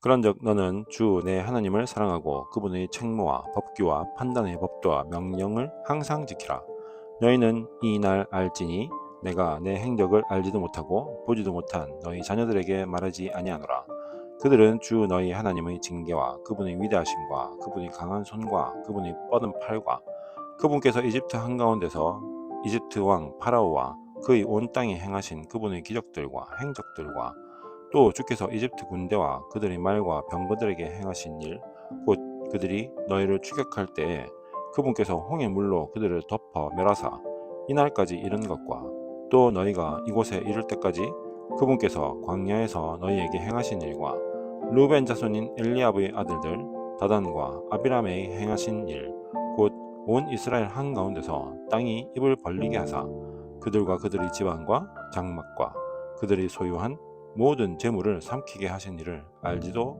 그런즉 너는 주 내 하나님을 사랑하고 그분의 책무와 법규와 판단의 법도와 명령을 항상 지키라. 너희는 이 날 알지니 내가 내 행적을 알지도 못하고 보지도 못한 너희 자녀들에게 말하지 아니하노라. 그들은 주 너희 하나님의 징계와 그분의 위대하심과 그분의 강한 손과 그분의 뻗은 팔과 그분께서 이집트 한가운데서 이집트 왕 파라오와 그의 온 땅에 행하신 그분의 기적들과 행적들과 또 주께서 이집트 군대와 그들의 말과 병거들에게 행하신 일, 곧 그들이 너희를 추격할 때에 그분께서 홍해 물로 그들을 덮어 멸하사 이날까지 이른 것과 또 너희가 이곳에 이를 때까지 그분께서 광야에서 너희에게 행하신 일과 루벤 자손인 엘리압의 아들들 다단과 아비람의 행하신 일, 곧 온 이스라엘 한 가운데서 땅이 입을 벌리게 하사 그들과 그들의 집안과 장막과 그들이 소유한 모든 재물을 삼키게 하신 일을 알지도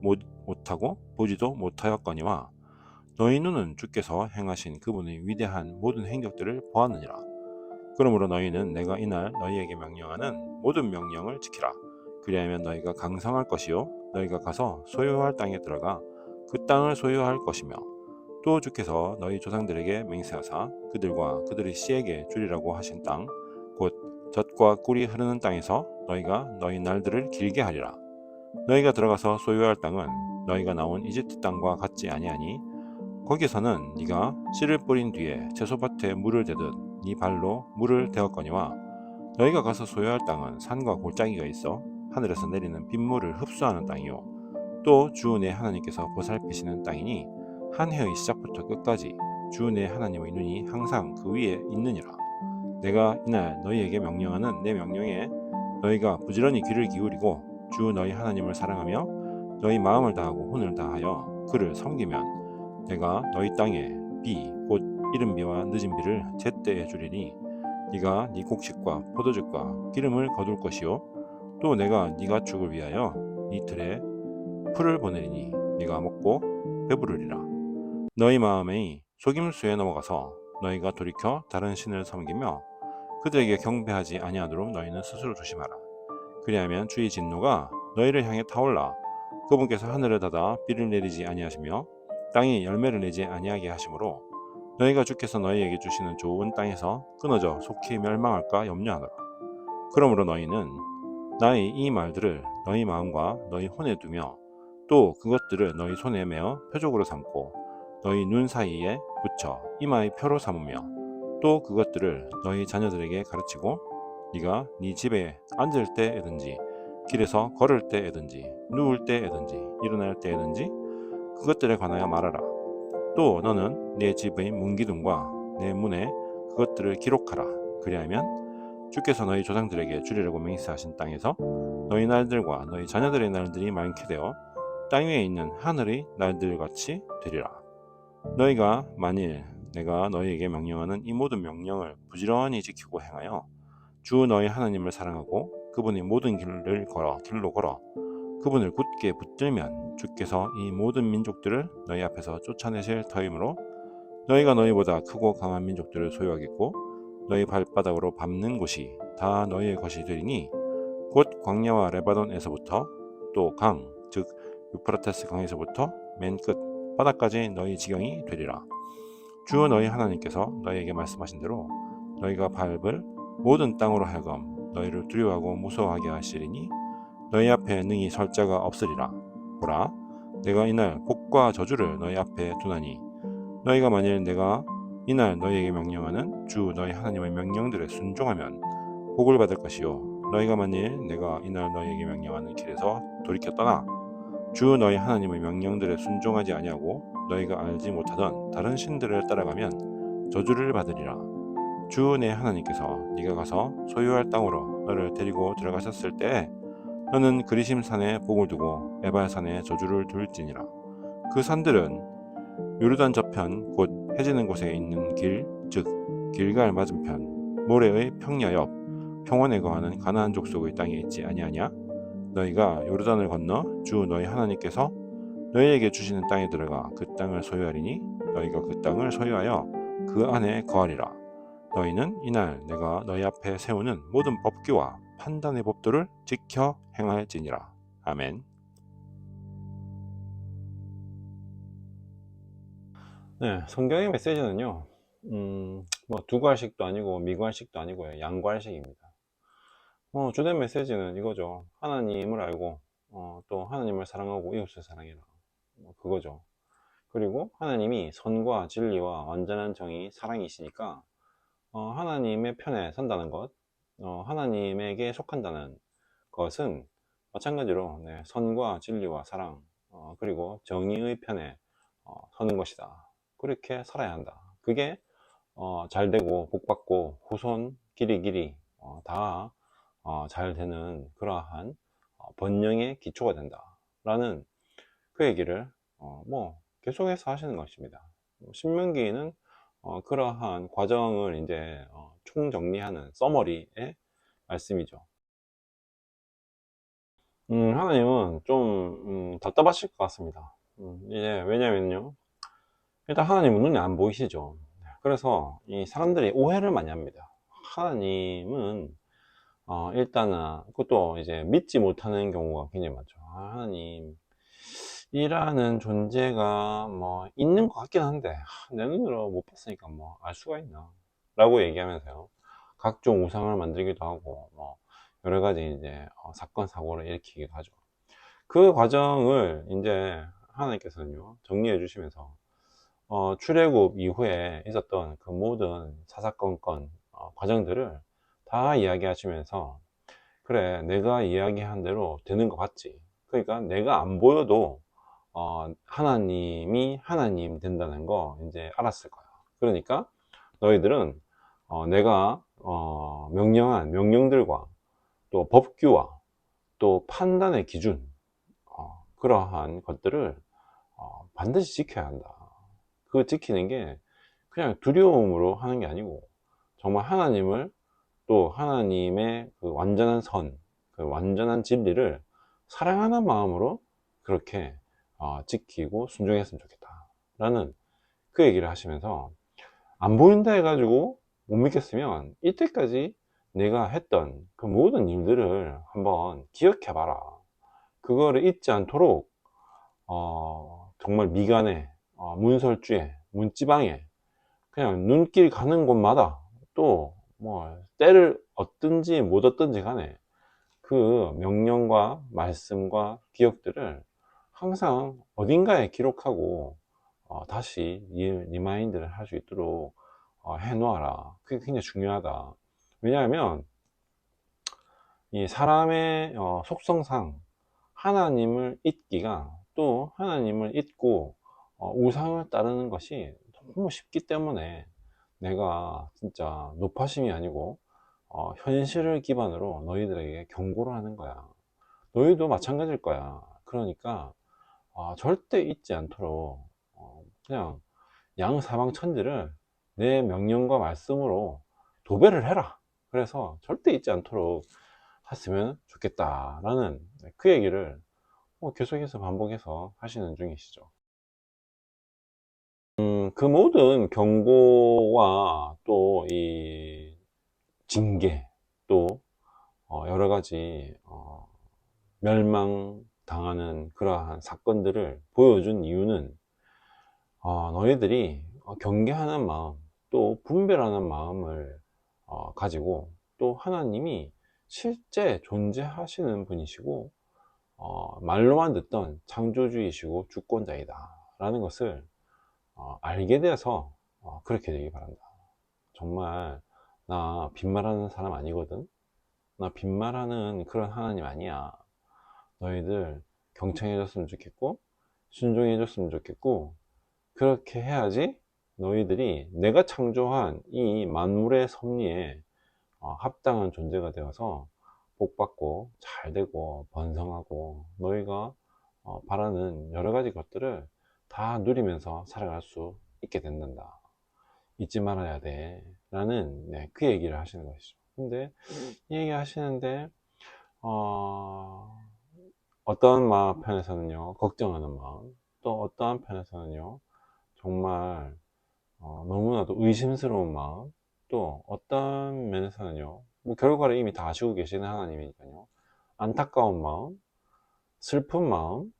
못, 못하고 보지도 못하였거니와 너희 눈은 주께서 행하신 그분의 위대한 모든 행적들을 보았느니라. 그러므로 너희는 내가 이날 너희에게 명령하는 모든 명령을 지키라. 그리하면 너희가 강성할 것이요 너희가 가서 소유할 땅에 들어가 그 땅을 소유할 것이며 또 주께서 너희 조상들에게 맹세하사 그들과 그들의 씨에게 주리라고 하신 땅곧 젖과 꿀이 흐르는 땅에서 너희가 너희 날들을 길게 하리라 너희가 들어가서 소유할 땅은 너희가 나온 이집트 땅과 같지 아니하니 거기서는 네가 씨를 뿌린 뒤에 채소밭에 물을 대듯 네 발로 물을 대었거니와 너희가 가서 소유할 땅은 산과 골짜기가 있어 하늘에서 내리는 빗물을 흡수하는 땅이요 또 주 내 하나님께서 보살피시는 땅이니 한 해의 시작부터 끝까지 주 내 하나님의 눈이 항상 그 위에 있느니라. 내가 이날 너희에게 명령하는 내 명령에 너희가 부지런히 귀를 기울이고 주 너희 하나님을 사랑하며 너희 마음을 다하고 혼을 다하여 그를 섬기면 내가 너희 땅에 비 곧 이른 비와 늦은 비를 제때에 주리니 네가 네 곡식과 포도즙과 기름을 거둘 것이요 또 내가 네 가축을 위하여 네 틀에 풀을 보내리니 네가 먹고 배부르리라. 너희 마음의 속임수에 넘어가서 너희가 돌이켜 다른 신을 섬기며 그들에게 경배하지 아니하도록 너희는 스스로 조심하라. 그리하면 주의 진노가 너희를 향해 타올라 그분께서 하늘을 닫아 비를 내리지 아니하시며 땅이 열매를 내지 아니하게 하심으로 너희가 주께서 너희에게 주시는 좋은 땅에서 끊어져 속히 멸망할까 염려하노라. 그러므로 너희는 나의 이 말들을 너희 마음과 너희 혼에 두며 또 그것들을 너희 손에 메어 표적으로 삼고 너희 눈 사이에 붙여 이마의 표로 삼으며 또 그것들을 너희 자녀들에게 가르치고 네가 네 집에 앉을 때에든지 길에서 걸을 때에든지 누울 때에든지 일어날 때에든지 그것들에 관하여 말하라. 또 너는 내 집의 문기둥과 내 문에 그것들을 기록하라. 그리하면 주께서 너희 조상들에게 주리라고 맹세하신 땅에서 너희 날들과 너희 자녀들의 날들이 많게 되어 땅 위에 있는 하늘의 날들 같이 되리라. 너희가 만일 내가 너희에게 명령하는 이 모든 명령을 부지런히 지키고 행하여 주 너희 하나님을 사랑하고 그분의 모든 길을 걸어 길로 걸어 그분을 굳게 붙들면 주께서 이 모든 민족들을 너희 앞에서 쫓아내실 터이므로 너희가 너희보다 크고 강한 민족들을 소유하겠고 너희 발바닥으로 밟는 곳이 다 너희의 것이 되리니 곧 광야와 레바논에서부터 또 강 즉 유프라테스 강에서부터 맨끝 바닥까지 너희 지경이 되리라. 주 너희 하나님께서 너희에게 말씀하신 대로 너희가 밟을 모든 땅으로 하여금 너희를 두려워하고 무서워하게 하시리니 너희 앞에 능히 설 자가 없으리라. 보라 내가 이날 복과 저주를 너희 앞에 두나니 너희가 만일 내가 이날 너희에게 명령하는 주 너희 하나님의 명령들에 순종하면 복을 받을 것이요. 너희가 만일 내가 이날 너희에게 명령하는 길에서 돌이켜 떠나 주 너희 하나님의 명령들에 순종하지 아니하고 너희가 알지 못하던 다른 신들을 따라가면 저주를 받으리라. 주 내 하나님께서 네가 가서 소유할 땅으로 너를 데리고 들어가셨을 때에 너는 그리심 산에 복을 두고 에발 산에 저주를 둘지니라. 그 산들은 요르단 저편 곧 해지는 곳에 있는 길, 즉 길갈 맞은편 모래의 평야 옆 평원에 거하는 가나안 족속의 땅에 있지 아니하냐? 너희가 요르단을 건너 주 너희 하나님께서 너희에게 주시는 땅에 들어가 그 땅을 소유하리니 너희가 그 땅을 소유하여 그 안에 거하리라. 너희는 이날 내가 너희 앞에 세우는 모든 법규와 판단의 법도를 지켜 행할지니라. 아멘. 네, 성경의 메시지는요, 음, 뭐 두괄식도 아니고 뭐, 미괄식도 아니고요, 양괄식입니다. 어, 주된 메시지는 이거죠. 하나님을 알고, 어, 또 하나님을 사랑하고 이웃을 사랑해라. 뭐 그거죠. 그리고 하나님이 선과 진리와 완전한 정의, 사랑이시니까, 어, 하나님의 편에 선다는 것, 어, 하나님에게 속한다는 것은 마찬가지로 네, 선과 진리와 사랑, 어, 그리고 정의의 편에 어, 서는 것이다. 그렇게 살아야 한다. 그게 어, 잘 되고 복받고 후손 길이 길이 어, 다 잘 되는 그러한 어, 번영의 기초가 된다라는 그 얘기를 어, 뭐 계속해서 하시는 것입니다. 신명기는 어, 그러한 과정을 이제 어, 총정리하는 서머리의 말씀이죠. 음, 하나님은 좀 음, 답답하실 것 같습니다. 음, 이제 왜냐면요. 일단 하나님은 눈에 안 보이시죠. 그래서 이 사람들이 오해를 많이 합니다. 하나님은 어, 일단은 그것도 이제 믿지 못하는 경우가 굉장히 많죠. 아, 하나님 이라는 존재가 뭐 있는 것 같긴 한데 하, 내 눈으로 못 봤으니까 뭐 알 수가 있나 라고 얘기하면서요. 각종 우상을 만들기도 하고 뭐 여러 가지 이제 어, 사건 사고를 일으키기도 하죠. 그 과정을 이제 하나님께서는요 정리해 주시면서 어, 출애굽 이후에 있었던 그 모든 사사건건 어, 과정들을 다 이야기하시면서 그래 내가 이야기한 대로 되는 것 같지. 그러니까 내가 안 보여도 어, 하나님이 하나님 된다는 거 이제 알았을 거야. 그러니까 너희들은 어, 내가 어, 명령한 명령들과 또 법규와 또 판단의 기준 어, 그러한 것들을 어, 반드시 지켜야 한다. 그 지키는 게 그냥 두려움으로 하는 게 아니고 정말 하나님을 또 하나님의 그 완전한 선, 그 완전한 진리를 사랑하는 마음으로 그렇게 어, 지키고 순종했으면 좋겠다. 라는 그 얘기를 하시면서 안 보인다 해가지고 못 믿겠으면 이때까지 내가 했던 그 모든 일들을 한번 기억해 봐라. 그거를 잊지 않도록 어, 정말 미간에 어, 문설주에, 문지방에 그냥 눈길 가는 곳마다 또 뭐 때를 얻든지 못 얻든지 간에 그 명령과 말씀과 기억들을 항상 어딘가에 기록하고 어, 다시 리마인드를 할 수 있도록 어, 해 놓아라. 그게 굉장히 중요하다. 왜냐하면 이 사람의 어, 속성상 하나님을 잊기가 또 하나님을 잊고 어, 우상을 따르는 것이 너무 쉽기 때문에 내가 진짜 높아심이 아니고 어, 현실을 기반으로 너희들에게 경고를 하는 거야. 너희도 마찬가지일 거야. 그러니까 어, 절대 잊지 않도록 어, 그냥 양사방 천지를 내 명령과 말씀으로 도배를 해라. 그래서 절대 잊지 않도록 했으면 좋겠다라는 그 얘기를 뭐 계속해서 반복해서 하시는 중이시죠. 음, 그 모든 경고와 또 이 징계 또 어, 여러 가지 어, 멸망당하는 그러한 사건들을 보여준 이유는 어, 너희들이 경계하는 마음 또 분별하는 마음을 어, 가지고 또 하나님이 실제 존재하시는 분이시고 어, 말로만 듣던 창조주이시고 주권자이다 라는 것을 어, 알게 돼서 어, 그렇게 되기 바란다. 정말 나 빈말하는 사람 아니거든. 나 빈말하는 그런 하나님 아니야. 너희들 경청해줬으면 좋겠고 순종해줬으면 좋겠고 그렇게 해야지 너희들이 내가 창조한 이 만물의 섭리에 어, 합당한 존재가 되어서 복받고 잘 되고 번성하고 너희가 어, 바라는 여러 가지 것들을 다 누리면서 살아갈 수 있게 된다. 잊지 말아야 돼. 라는, 네, 그 얘기를 하시는 것이죠. 근데, 이 얘기 하시는데, 어, 어떤 마음 편에서는요, 걱정하는 마음, 또 어떠한 편에서는요, 정말, 어, 너무나도 의심스러운 마음, 또 어떤 면에서는요, 뭐 결과를 이미 다 아시고 계시는 하나님이니까요, 안타까운 마음, 슬픈 마음,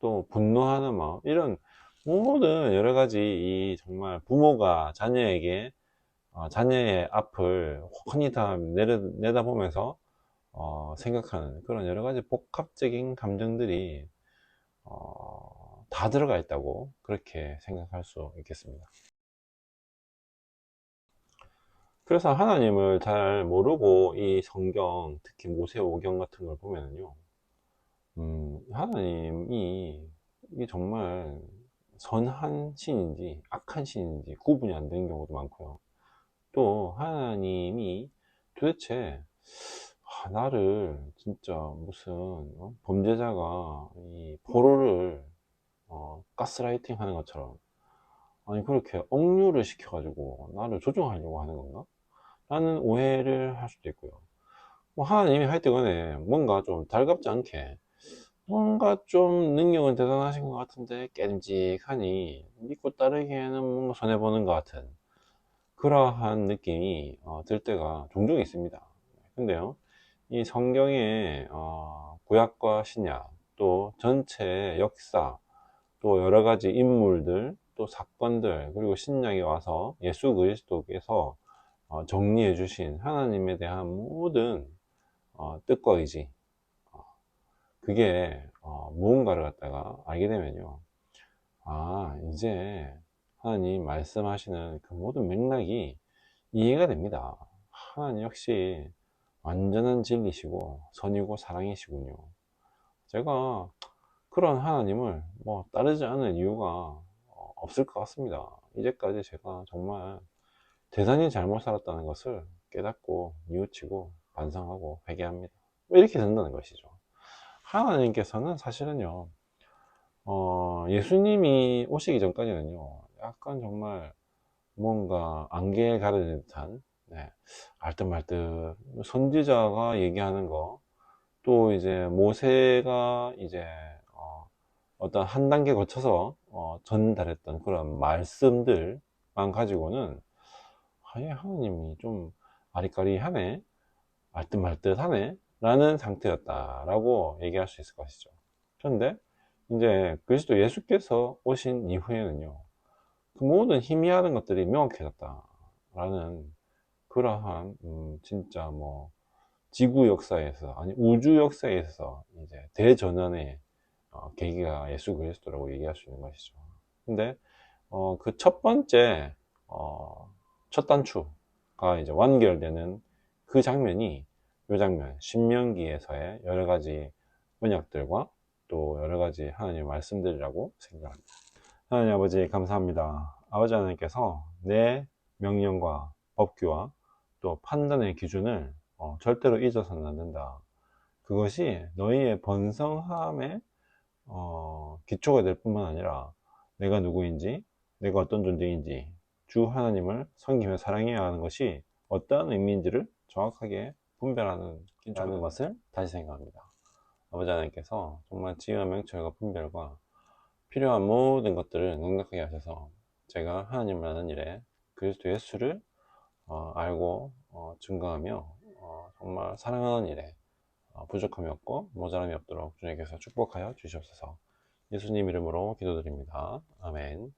또 분노하는 마음, 이런 모든 여러 가지 이 정말 부모가 자녀에게 어, 자녀의 앞을 훤히 다 내려, 내다보면서 어, 생각하는 그런 여러 가지 복합적인 감정들이 어, 다 들어가 있다고 그렇게 생각할 수 있겠습니다. 그래서 하나님을 잘 모르고 이 성경, 특히 모세오경 같은 걸 보면은요, 음, 하나님이 정말 선한 신인지 악한 신인지 구분이 안 되는 경우도 많고요. 또 하나님이 도대체 아, 나를 진짜 무슨 어? 범죄자가 이 포로를 어, 가스라이팅 하는 것처럼 아니 그렇게 억류를 시켜가지고 나를 조종하려고 하는 건가? 라는 오해를 할 수도 있고요. 뭐 하나님이 하여튼간에 뭔가 좀 달갑지 않게 뭔가 좀 능력은 대단하신 것 같은데 깨름직하니 믿고 따르기에는 뭔가 손해보는 것 같은 그러한 느낌이 어, 들 때가 종종 있습니다. 근데요, 이 성경의 어, 구약과 신약 또 전체 역사 또 여러 가지 인물들 또 사건들 그리고 신약에 와서 예수 그리스도께서 어, 정리해 주신 하나님에 대한 모든 어, 뜻과 의지 어, 그게 어, 무언가를 갖다가 알게 되면요 아 이제 하나님 말씀하시는 그 모든 맥락이 이해가 됩니다 하나님 역시 완전한 진리시고 선이고 사랑이시군요 제가 그런 하나님을 뭐 따르지 않을 이유가 어, 없을 것 같습니다 이제까지 제가 정말 대단히 잘못 살았다는 것을 깨닫고 뉘우치고 반성하고 회개합니다. 뭐 이렇게 된다는 것이죠. 하나님께서는 사실은요, 어, 예수님이 오시기 전까지는요, 약간 정말 뭔가 안개에 가려진 듯한, 네, 알듯말듯, 선지자가 얘기하는 거, 또 이제 모세가 이제, 어, 어떤 한 단계 거쳐서, 어, 전달했던 그런 말씀들만 가지고는 아예 하나님이 좀 아리까리하네 알듯말듯하네 라는 상태였다라고 얘기할 수 있을 것이죠. 그런데 이제 그리스도 예수께서 오신 이후에는요 그 모든 희미하는 것들이 명확해졌다 라는 그러한 음 진짜 뭐 지구 역사에서 아니 우주 역사에 서 이제 대전환의 어 계기가 예수 그리스도라고 얘기할 수 있는 것이죠. 근데 어 그 첫 번째 어 첫 단추가 이제 완결되는 그 장면이 이 장면 신명기에서의 여러 가지 언약들과 또 여러 가지 하나님의 말씀들이라고 생각합니다. 하나님 아버지 감사합니다. 아버지 하나님께서 내 명령과 법규와 또 판단의 기준을 어, 절대로 잊어서는 안 된다. 그것이 너희의 번성함의 어, 기초가 될 뿐만 아니라 내가 누구인지 내가 어떤 존재인지 주 하나님을 섬기며 사랑해야 하는 것이 어떠한 의미인지를 정확하게 분별하는 라는 것을 다시 생각합니다. 아버지 하나님께서 정말 지혜와 명철과 분별과 필요한 모든 것들을 넉넉하게 하셔서 제가 하나님을 아는 일에 그리스도 예수를 어, 알고 어, 증거하며 어, 정말 사랑하는 일에 어, 부족함이 없고 모자람이 없도록 주님께서 축복하여 주시옵소서 예수님 이름으로 기도드립니다. 아멘